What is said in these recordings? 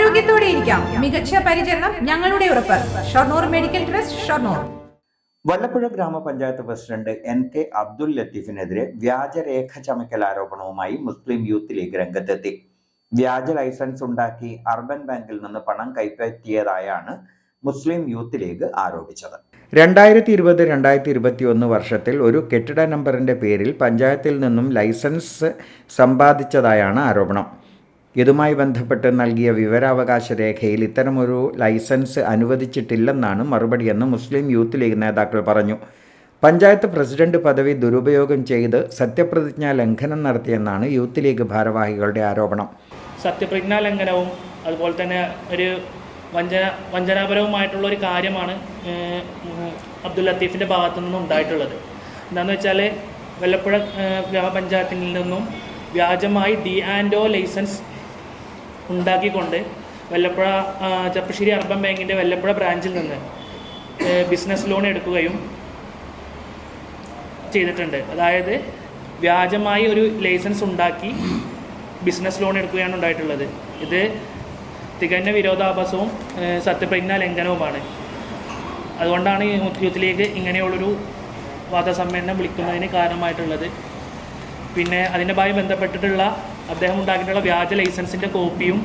ആയിരിക്കാം മികച്ച പരിചരണം ഞങ്ങളുടെ ഉറപ്പ്. Shoranur medical trust Shoranur. Vallappuzha ഗ്രാമപഞ്ചായത്ത് പ്രസിഡന്റ് എൻ കെ അബ്ദുൽ ലത്തീഫിനെതിരെ വ്യാജരേഖ ചമയ്ക്കൽ ആരോപണവുമായി മുസ്ലിം യൂത്ത് ലീഗ് രംഗത്തെത്തി. വ്യാജ ലൈസൻസ് ഉണ്ടാക്കി അർബൻ ബാങ്കിൽ നിന്ന് പണം കൈപ്പറ്റിയതായാണ് മുസ്ലിം യൂത്ത് ലീഗ് ആരോപിച്ചത്. രണ്ടായിരത്തി ഇരുപത് രണ്ടായിരത്തി ഇരുപത്തി ഒന്ന് വർഷത്തിൽ ഒരു കെട്ടിട നമ്പറിന്റെ പേരിൽ പഞ്ചായത്തിൽ നിന്നും ലൈസൻസ് സമ്പാദിച്ചതായാണ് ആരോപണം. ഇതുമായി ബന്ധപ്പെട്ട് നൽകിയ വിവരാവകാശ രേഖയിൽ ഇത്തരമൊരു ലൈസൻസ് അനുവദിച്ചിട്ടില്ലെന്നാണ് മറുപടിയെന്ന് മുസ്ലിം യൂത്ത് ലീഗ് നേതാക്കൾ പറഞ്ഞു. പഞ്ചായത്ത് പ്രസിഡന്റ് പദവി ദുരുപയോഗം ചെയ്ത് സത്യപ്രതിജ്ഞാ ലംഘനം നടത്തിയെന്നാണ് യൂത്ത് ലീഗ് ഭാരവാഹികളുടെ ആരോപണം. സത്യപ്രതിജ്ഞാ ലംഘനവും അതുപോലെ തന്നെ ഒരു വഞ്ചന വഞ്ചനാപരവുമായിട്ടുള്ള ഒരു കാര്യമാണ് അബ്ദുൽ ലത്തീഫിന്റെ ഭാഗത്തു നിന്നും ഉണ്ടായിട്ടുള്ളത്. എന്താണെന്ന് വെച്ചാൽ വല്ലപ്പുഴ ഗ്രാമപഞ്ചായത്തിൽ നിന്നും വ്യാജമായി ഡി ആൻഡ് ഒ ലൈസൻസ് ഉണ്ടാക്കിക്കൊണ്ട് വല്ലപ്പുഴ ചപ്പശ്ശേരി അർബൻ ബാങ്കിന്റെ വല്ലപ്പുഴ ബ്രാഞ്ചിൽ നിന്ന് ബിസിനസ് ലോൺ എടുക്കുകയും ചെയ്തിട്ടുണ്ട്. അതായത് വ്യാജമായി ഒരു ലൈസൻസ് ഉണ്ടാക്കി ബിസിനസ് ലോൺ എടുക്കുകയാണ് ഉണ്ടായിട്ടുള്ളത്. ഇത് തികഞ്ഞ വിരോധാഭാസവും സത്യപ്രജ്ഞാ ലംഘനവുമാണ്. അതുകൊണ്ടാണ് യൂത്ത് ലീഗ് ഇങ്ങനെയുള്ളൊരു വാദസമ്മേളനം വിളിക്കുന്നതിന് കാരണമായിട്ടുള്ളത്. പിന്നെ അതിന്റെ ഭാഗം ബന്ധപ്പെട്ടിട്ടുള്ള അദ്ദേഹം ഉണ്ടാക്കിയിട്ടുള്ള വ്യാജ ലൈസൻസിന്റെ കോപ്പിയും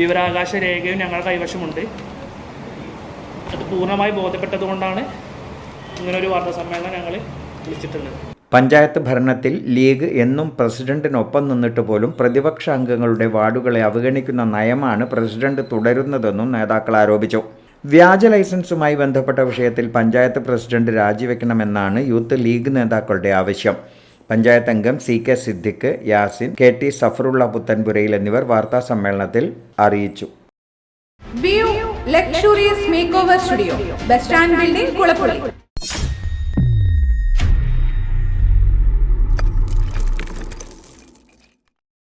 വിവരാകാശ രേഖയും ഞങ്ങളുടെ കൈവശമുണ്ട്. അത് പൂർണമായി ബോധ്യപ്പെട്ടതുകൊണ്ടാണ് ഇങ്ങനൊരു വാർത്താ സമ്മേളനം ഞങ്ങൾ വിളിച്ചിട്ടുള്ളത്. പഞ്ചായത്ത് ഭരണത്തിൽ ലീഗ് എന്നും പ്രസിഡന്റിനൊപ്പം നിന്നിട്ട് പോലും പ്രതിപക്ഷ അംഗങ്ങളുടെ വാർഡുകളെ അവഗണിക്കുന്ന നയമാണ് പ്രസിഡന്റ് തുടരുന്നതെന്നും നേതാക്കൾ ആരോപിച്ചു. വ്യാജ ലൈസൻസുമായി ബന്ധപ്പെട്ട വിഷയത്തിൽ പഞ്ചായത്ത് പ്രസിഡന്റ് രാജിവെക്കണമെന്നാണ് യൂത്ത് ലീഗ് നേതാക്കളുടെ ആവശ്യം. പഞ്ചായത്ത് അംഗം C K Siddique Yasin K T Zafarulla Puthanpurayil എന്നിവർ വാർത്താ സമ്മേളനത്തിൽ അറിയിച്ചു. Luxurious makeover studio bus stand building Kulappully